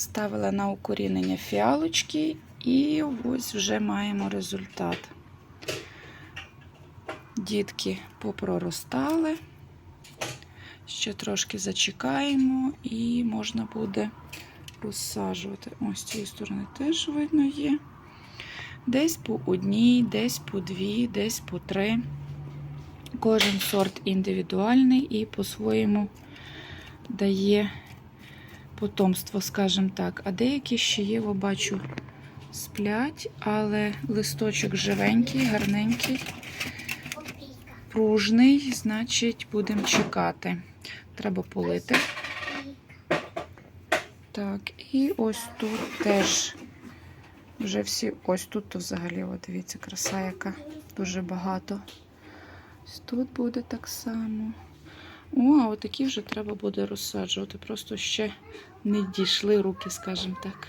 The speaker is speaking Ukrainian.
Ставила на укорінення фіалочки і ось вже маємо результат. Дітки попроростали. Ще трошки зачекаємо і можна буде розсаджувати. Ось з цієї сторони теж видно є. Десь по одній, десь по дві, десь по три. Кожен сорт індивідуальний і по-своєму дає потомство, скажімо так. А деякі ще є, о, бачу, сплять, але листочок живенький, гарненький, пружний, значить, будемо чекати. Треба полити. Так, і ось тут теж вже всі, ось тут то взагалі, от дивіться, краса яка дуже багато. Ось тут буде так само. О, а отакі вже треба буде розсаджувати. Просто ще не дійшли руки, скажімо так.